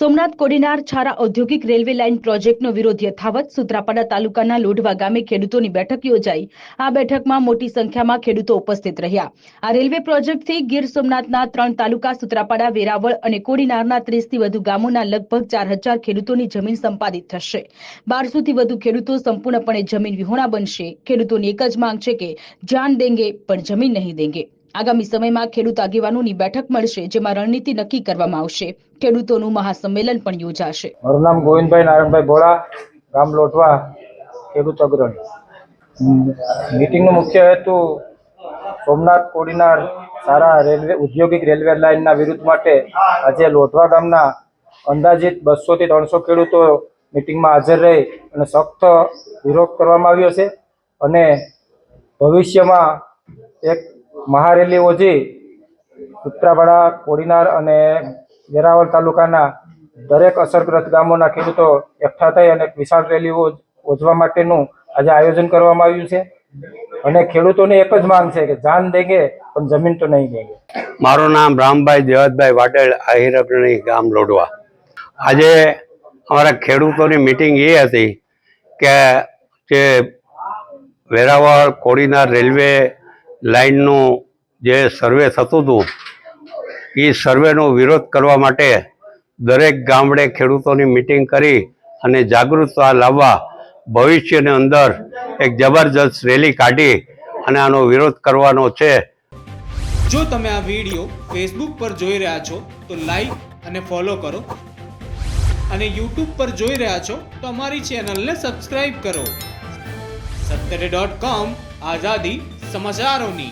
સોમનાથ કોડીનાર છારા ઔદ્યોગિક railway line પ્રોજેક્ટનો વિરોધ યથાવત. સુત્રાપાડા તાલુકાના લોઢવા ગામે ખેડૂતોની બેઠક યોજાઈ. આ બેઠકમાં મોટી સંખ્યામાં ખેડૂતો ઉપસ્થિત રહ્યા. આ રેલવે પ્રોજેક્ટથી ગીર સોમનાથના ત્રણ તાલુકા સુત્રાપાડા, વેરાવળ અને કોડીનારના ત્રીસથી વધુ ગામોના લગભગ ચાર હજાર ખેડૂતોની જમીન સંપાદિત થશે. બારસોથી વધુ ખેડૂતો સંપૂર્ણપણે જમીન વિહોણા બનશે. ખેડૂતોની એક જ માંગ છે કે જાન દેંગે, પણ જમીન નહીં દેંગે. આગામી સમયમાં ખેડૂત આગેવાનોની બેઠક મળશે, જેમાં રણનીતિ નક્કી કરવામાં આવશે. ખેડૂતોનું મહાસંમેલન પણ યોજાશે. મારું નામ ગોવિંદભાઈ નારાયણભાઈ ભોળા ગામ લોટવા ખેડૂત અગ્રણી. મીટિંગનો મુખ્ય હેતુ સોમનાથ કોડીનાર સારા રેલવે ઔદ્યોગિક રેલવે લાઇનના વિરુદ્ધ માટે આજે લોટવા ગામના અંદાજિત બસોથી ત્રણસો ખેડૂતો મીટિંગમાં હાજર રહી અને સખ્ત વિરોધ કરવામાં આવ્યો છે. અને ભવિષ્યમાં એક મહારેલી જે ઉત્તરાપાડા કોડીનાર અને વેરાવળ તાલુકાના દરેક અસરગ્રસ્ત ગામોના ખેડૂતો એકઠા થઈ અને વિશાળ રેલીઓ ઓજવા માટેનું આજે આયોજન કરવામાં આવ્યું છે. અને ખેડૂતોની એક જ માંગ છે કે જાન દેંગે, પણ જમીન તો નહીં દેંગે. મારું નામ રામભાઈ દેવતભાઈ વાટેલ આહિર ગામ લોડવા આજે અમારા ખેડૂતોની મિટિંગ એ હતી કે જે વેરાવળ, કોડીનાર રેલવે લાઇનનું જે સર્વે થતું હતું, એ સર્વેનો વિરોધ કરવા માટે દરેક ગામડે ખેડૂતોની મિટિંગ કરી અને જાગૃતતા લાવવા, ભવિષ્યની અંદર એક જબરજસ્ત રેલી કાઢી અને આનો વિરોધ કરવાનો છે. જો તમે આ વીડિયો ફેસબુક પર જોઈ રહ્યા છો, તો લાઈક અને ફોલો કરો. અને યુટ્યુબ પર જોઈ રહ્યા છો, તો અમારી ચેનલને સબસ્ક્રાઇબ કરો. સત્તરે ડોટ કોમ આઝાદી समाचार ओनी